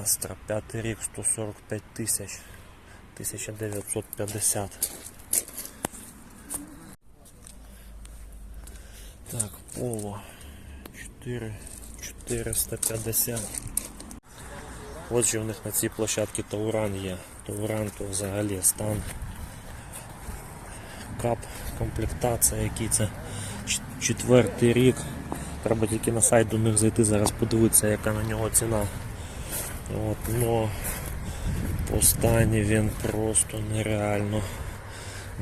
Астра, п'ятий рік, 145 тисяч, 1950. Так, поло 4, 450. Отже, у них на цій площадці Тауран є. Тауран то взагалі стан. Кап, комплектація, який це четвертий рік. Треба тільки на сайт до них зайти, зараз подивитися, яка на нього ціна. От, но по стані він просто нереально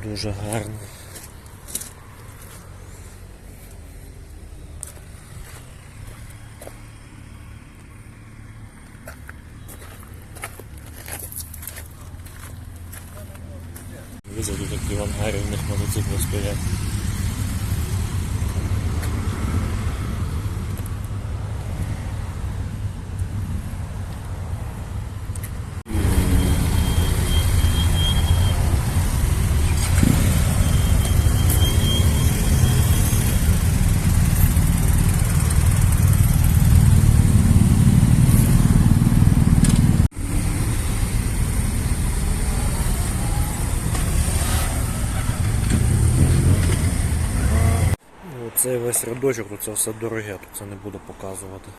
дуже гарний. Визаду такі в ангарі в них мотоцикли стоять. Цей весь рядочок, то це все дороге, тут це не буду показувати.